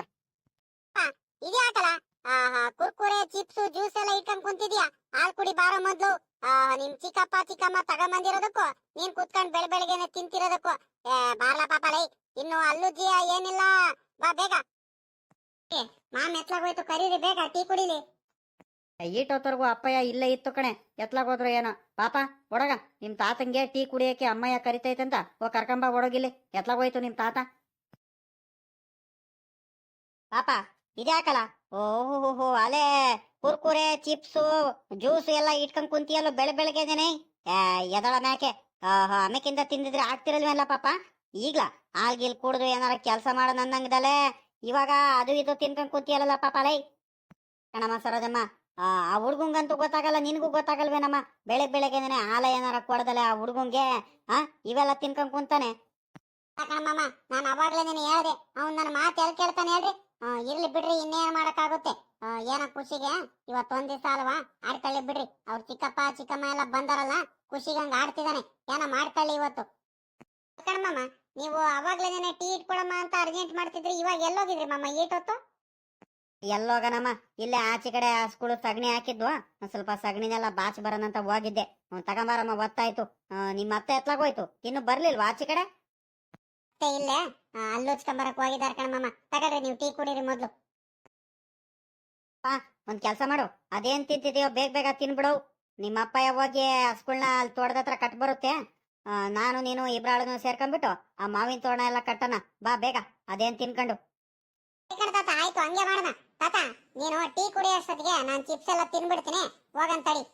ಇದ್ಯಾಕಲ್ಲ? ಕುರ್ಕುರೆ ಚಿಪ್ಸ್ ಜ್ಯೂಸ್ ಎಲ್ಲ ಇಟ್ಕೊಂಡ್ ಕುಂತಿದ್ಯಾ? ಹಾಲ್ ಕುಡಿ ಬಾರೋ ಮೊದ್ಲು. ನಿಮ್ ಚಿಕ್ಕಪ್ಪ, ಚಿಕ್ಕಮ್ಮ ತಗೊಂಬಂದಿರೋದಕ್ಕೂ, ನೀನ್ ಕುತ್ಕೊಂಡ್ ಬೆಳ ಬೆಳಗ್ಗೆನೆ ತಿಂತಿರೋದಕ್ಕೂ. ಏ, ಬಾರ್ಲಾ ಪಾಪ ಲೈ, ಇನ್ನು ಅಲ್ಲುಜ್ಜಿಯ ಏನಿಲ್ಲ. ಬಾ, ಬೇಗ. ಮಾಮ್ ಎತ್ಲಾಗೋಯ್ತು ಕರೀರಿ, ಬೇಗ, ಟೀ ಕುಡಿಲಿ. ಈಟೋತ್ವರೆಗೂ ಅಪ್ಪಯ್ಯ ಇಲ್ಲೇ ಇತ್ತು ಕಣೆ ಎತ್ಲಾಗ್ ಹೋದ್ರು ಏನೋ. ಪಾಪ, ಒಡಗ, ನಿಮ್ ತಾತಂಗೆ ಟೀ ಕುಡಿಯಕ್ಕೆ ಅಮ್ಮಯ್ಯ ಕರಿತೈತಂತ, ಓ, ಕರ್ಕಂಬ ಒಡಗಿಲ್ಲಿ ಎತ್ಲಾಗ್ ಹೋಯ್ತು ನಿಮ್ ತಾತ. ಪಾಪ ಇದ್ಯಾಕಲ್ಲ ಓಹೋ ಅಲೆ ಕುರ್ಕುರೆ ಚಿಪ್ಸು ಜ್ಯೂಸ್ ಎಲ್ಲ ಇಟ್ಕೊಂಡ್ ಕುಂತಿಯಲ್ಲ ಬೆಳೆ ಬೆಳಗ್ಗೆದೇನೆ ಎದಳ ಮ್ಯಾಕೆ? ಆಹಾ, ಆಮೇಕಿಂದ ತಿಂದಿದ್ರೆ ಆಗ್ತಿರಲ್ವೇನಲ್ಲ ಪಾಪ? ಈಗ್ಲ ಇಲ್ಲಿ ಕುಡ್ದು ಏನಾರ ಕೆಲಸ ಮಾಡೋ ನನ್ನಂಗದಲ್ಲೇ ಇವಾಗ ಅದು ಇದು ತಿನ್ಕೊಂಡ್ ಕುಂತಿಯಲ್ಲ ಪಾಪ ಲೈ. ಕಣಮ್ಮ ಸರೋಜಮ್ಮ ಆ ಹುಡ್ಗಂಗಂತೂ ಗೊತ್ತಾಗಲ್ಲ ನಿನಗೂ ಗೊತ್ತಾಗಲ್ವೇನಮ್ಮ? ಬೆಳಗ್ಗೆ ಬೆಳಗ್ಗೆನೆ ಹಾಲ ಏನಾರ ಕೊಡದಲ್ಲ ಆ ಹುಡ್ಗಂಗೆ ಆ ಇವೆಲ್ಲ ತಿನ್ಕೊಂಡ್ ಕುಂತಾನೆ? ಕಣಮ್ಮ ನಾನು ಅವಾಗ್ಲೇ ನೀನು ಹೇಳ್ದೆ ಅವ್ನ್ ನನ್ನ ಮಾತು ಎಲ್ಲಿ ಕೇಳ್ತಾನೆ ಹೇಳ್ರಿ? ಇರ್ಲಿ ಬಿಡ್ರಿ ಇನ್ನೇನ್ ಮಾಡಕ್ಕಾಗುತ್ತೆ? ಏನೋ ಖುಷಿಗೆ? ಇವತ್ತು ಒಂದ್ ದಿವಸ ಅಲ್ವಾ? ಆಡ್ಕೊಳ್ಳಿ ಬಿಡ್ರಿ. ಅವ್ರ ಚಿಕ್ಕಪ್ಪ ಚಿಕ್ಕಮ್ಮ ಎಲ್ಲ ಬಂದಾರಲ್ಲ ಖುಷಿಗೆ ಹಂಗ ಆಡ್ತಿದಾನೆ. ಏನೋ ಮಾಡ್ಕೊಳ್ಳಿ ಇವತ್ತು? ಕಣಮ್ಮ ನೀವು ಅವಾಗ್ಲೇನೆ ಟೀ ಇಟ್ಕೊಳಮ್ಮ ಅಂತ ಅರ್ಜೆಂಟ್ ಮಾಡ್ತಿದ್ರಿ ಇವಾಗ ಎಲ್ಲೋಗಿದ್ರಿ ಮಮ್ಮ ಏಟೊತ್ತು? ಎಲ್ಲೋಗನಮ್ಮ ಇಲ್ಲೇ ಆಚೆ ಕಡೆ ಆ ಸ್ಕೂಲ್ ಸಗಣಿ ಹಾಕಿದ್ವು. ಸ್ವಲ್ಪ ಸಗಣಿನೆಲ್ಲ ಬಾಚಿ ಬರೋಣಂತ ಹೋಗಿದ್ದೆ. ಹ್ಮ್, ತಗೊಂಬಾರಮ್ಮ ಗೊತ್ತಾಯ್ತು ಆ, ನಿಮ್ಮ ಅತ್ತೆ ಎತ್ಲಾಗೋಯ್ತು ಇನ್ನು ಬರ್ಲಿಲ್ವಾ ಆಚೆ ಕಡೆ? ಅತ್ತೆ ಇಲ್ಲೇ ಅಲ್ಲೋಚ್ಕೊಂಬರಕ್ ಹೋಗಿದ್ದಾರೆ ಕಣಮ್ಮ ತಗಡ್ರಿ ನೀವು ಟೀ ಕುಡೀರಿ ಮೊದ್ಲು. ಒಂದ್ ಕೆಲ್ಸ ಮಾಡು. ಅದೇನ್ ತಿಂತಿದೀಯೋ ಬೇಗ ಬೇಗ ತಿನ್ಬಿಡು. ನಿಮ್ಮ ಅಪ್ಪ ಹೋಗಿ ಹಸ್ಗಳ್ನ ಅಲ್ಲಿ ತೋಟದ ಹತ್ರ ಕಟ್ ಬರುತ್ತೆ ನಾನು, ನೀನು ಇಬ್ರಾಳನು ಸೇರ್ಕೊಂಡ್ಬಿಟ್ಟು ಆ ಮಾವಿನ ತೋರಣ ಎಲ್ಲ ಕಟ್ಟಣ. ಬಾ ಬೇಗ, ಅದೇನ್ ತಿನ್ಕೊಂಡು. ಆಯ್ತು, ಹಂಗೆ ಮಾಡೋಣ. ತಾತ, ನೀನು ಟೀ ಕುಡಿಯೋಷ್ಟೊತ್ತಿಗೆ ನಾನು ಚಿಪ್ಸ್ ಎಲ್ಲ ತಿನ್ಬಿಡ್ತೀನಿ. ಹೋಗಂತಡಿ.